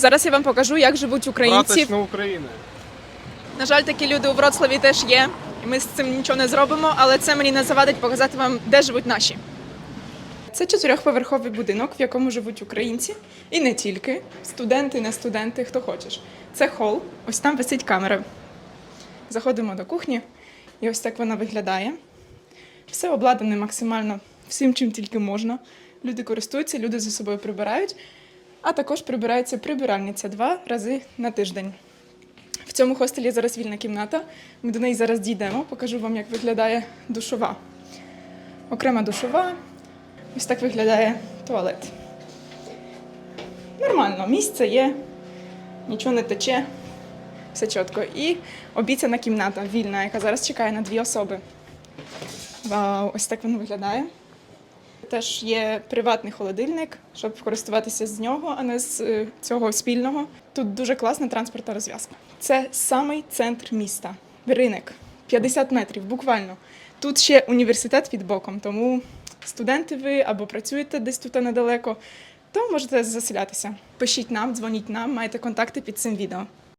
Зараз я вам покажу, як живуть українці. Браточна Україна. На жаль, такі люди у Вроцлаві теж є, і ми з цим нічого не зробимо, але це мені не завадить показати вам, де живуть наші. Це чотирьохповерховий будинок, в якому живуть українці, і не тільки студенти, не студенти, хто хочеш. Це хол, ось там висить камера. Заходимо до кухні, і ось так вона виглядає. Все обладнане максимально всім, чим тільки можна. Люди користуються, люди за собою прибирають, а також прибирається прибиральниця два рази на тиждень. В цьому хостелі зараз вільна кімната. Ми до неї зараз дійдемо, покажу вам, як виглядає душова. Окрема душова. Ось так виглядає туалет. Нормально, місце є, нічого не тече, все чітко. І обіцяна кімната вільна, яка зараз чекає на дві особи. Вау, ось так воно виглядає. Теж є приватний холодильник, щоб користуватися з нього, а не з е, цього спільного. Тут дуже класна транспортна розв'язка. Це самий центр міста. Ринок. 50 метрів, буквально. Тут ще університет під боком, тому студенти ви або працюєте десь тут недалеко, то можете заселятися. Пишіть нам, дзвоніть нам, маєте контакти під цим відео.